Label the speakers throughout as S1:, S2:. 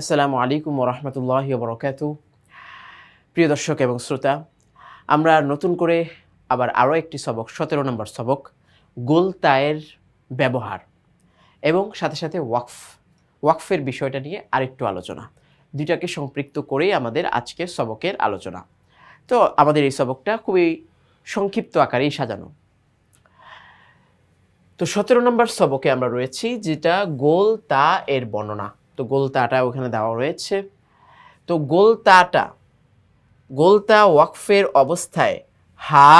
S1: আসসালামু আলাইকুম রহমতুল্লাহ বরকাত প্রিয় দর্শক এবং শ্রোতা, আমরা নতুন করে আবার আরও একটি সবক, সতেরো নম্বর সবক গোলতায়ের ব্যবহার এবং সাথে সাথে ওয়াকফ, ওয়াকফের বিষয়টা নিয়ে আরেকটু আলোচনা। দুইটাকে সম্পৃক্ত করেই আমাদের আজকের সবকের আলোচনা। তো আমাদের এই সবকটা খুবই সংক্ষিপ্ত আকারেই সাজানো। তো সতেরো নম্বর সবকে আমরা রয়েছি, যেটা গোল তা এর বর্ণনা। তো গোল তাটা ওখানে দেওয়া রয়েছে। তো গোল তাটা গোলতা ওয়াকফের অবস্থায় হা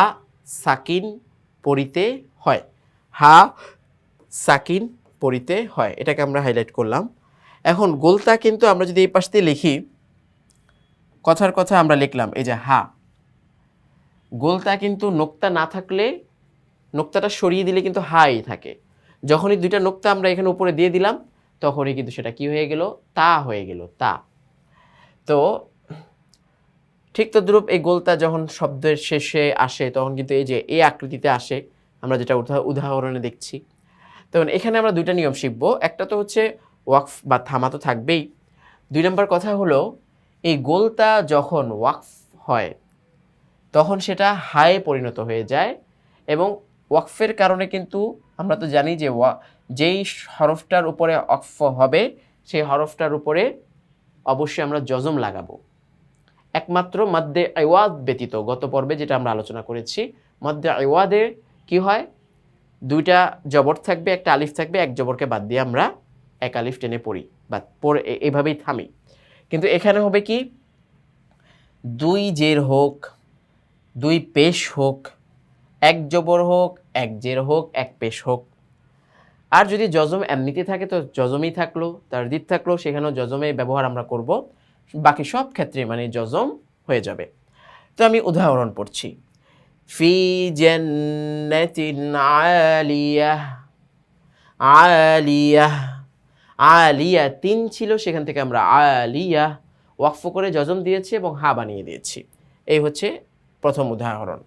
S1: সাকিন পড়িতে হয়। হা সাকিন পড়িতে হয়, এটাকে আমরা হাইলাইট করলাম। এখন গোলতা কিন্তু আমরা যদি এই পাশ দিয়ে লিখি, কথার কথা আমরা লিখলাম, এই যে হা। গোলতা কিন্তু নোক্তা না থাকলে, নোক্তাটা সরিয়ে দিলে কিন্তু হাই থাকে। যখনই দুইটা নোক্তা আমরা এখানে উপরে দিয়ে দিলাম তখনই কিন্তু সেটা কি হয়ে গেল? তা হয়ে গেল, তা। তো ঠিক তদ্রূপ এই গোলতা যখন শব্দের শেষে আসে, তখন কিন্তু এই যে এ আকৃতিতে আসে, আমরা যেটা উদাহ- উদাহরণে দেখছি। তখন এখানে আমরা দুইটা নিয়ম শিখব। একটা তো হচ্ছে ওয়াকফ বা থামা তো থাকবেই। দুই নম্বর কথা হলো, এই গোলতা যখন ওয়াকফ হয়, তখন সেটা হায়ে পরিণত হয়ে যায় এবং ওয়াকফের কারণে কিন্তু আমরা তো জানি যে ওয়া যেই হরফটার উপরে অক্ফ হবে, সেই হরফটার উপরে অবশ্যই আমরা জজম লাগাবো। একমাত্র মধ্যে আইওয়াদ ব্যতীত গত পর্বে যেটা আমরা আলোচনা করেছি মধ্যে আইওয়াদে কি হয়? দুইটা জবর থাকবে, একটা আলিফ থাকবে, এক জবরকে বাদ দিয়ে আমরা এক আলিফ টেনে পড়ি বা পড়ে এভাবেই থামি। কিন্তু এখানে হবে কি? দুই জের হোক, দুই পেশ হোক, এক জবর হোক, এক জের হোক, এক পেশ হোক আর যদি জজম এমনিতে থাকে, তো জজমই থাকল, তার দিক থাকল, সেখানেও জজমে ব্যবহার আমরা করব। বাকি সব ক্ষেত্রে মানে জজম হয়ে যাবে। তো আমি উদাহরণ পড়ছি। ফি আলিয়াহ আলিয়া তিন ছিল, সেখান থেকে আমরা আলিয়া ওয়াকফ করে জজম দিয়েছি এবং হা বানিয়ে দিয়েছি। এই হচ্ছে প্রথম উদাহরণ।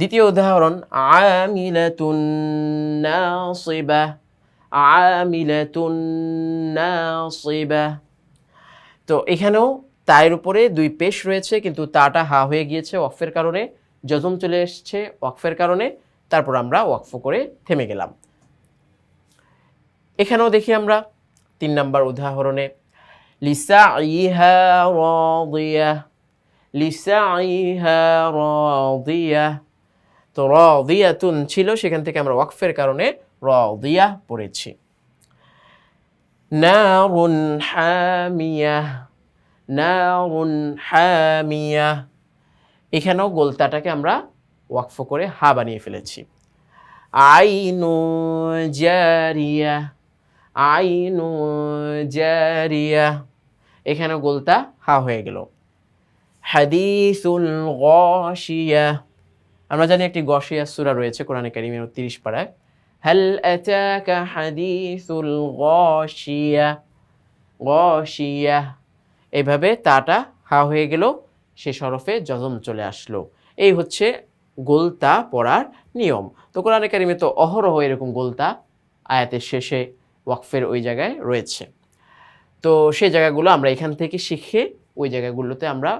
S1: দ্বিতীয় উদাহরণ, আমিলাতুন নাসিবা তো এখানেও তায়ের উপরে দুই পেশ রয়েছে, কিন্তু তাটা হা হয়ে গিয়েছে ওয়াকফের কারণে জজম চলে এসছে ওয়াকফের কারণে, তারপর আমরা ওয়াকফ করে থেমে গেলাম। এখানেও দেখি আমরা তিন নাম্বার উদাহরণে লিসা ইহা লিসা ইহা রাদিয়া। তো রাদিয়াতুন ছিল, সেখান থেকে আমরা ওয়াকফের কারণে র দিয়া পড়েছি। নারুন হামিয়া নারুন হামিয়া। এখানেও গোলতাটাকে আমরা ওয়াকফ করে হা বানিয়ে ফেলেছি। আইনু জারিয়া আইনু জারিয়া। এখানেও গোলতা হা হয়ে গেল। হাদিসুল গশিয়া। আমরা জানি একটি গশিয়া সূরা রয়েছে কোরআনে কারিমের তিরিশ পাড়ায় হাল আতাকা হাদিসুল গশিয়া গশিয়া এইভাবে তাটা হা হয়ে গেল, সে সরফে জজম চলে আসলো। এই হচ্ছে গোলতা পড়ার নিয়ম। তো কোরআনে কারিমে তো অহরহ এরকম গোলতা আয়াতের শেষে ওয়াকফের ওই জায়গায় রয়েছে। তো সেই জায়গাগুলো আমরা এখান থেকে শিখে ওই জায়গাগুলোতে আমরা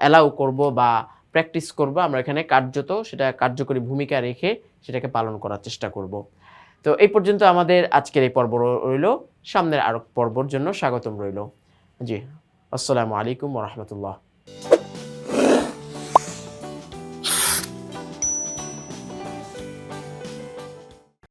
S1: অ্যালাউ করব বা প্র্যাকটিস করব, আমরা এখানে কার্যত সেটা কার্যকরী ভূমিকা রেখে সেটাকে পালন করার চেষ্টা করব। তো এই পর্যন্ত আমাদের আজকের এই পর্ব রইল। সামনের আরও পর্বর জন্য স্বাগতম রইল। জি, আসসালামু আলাইকুম রহমতুল্লাহ।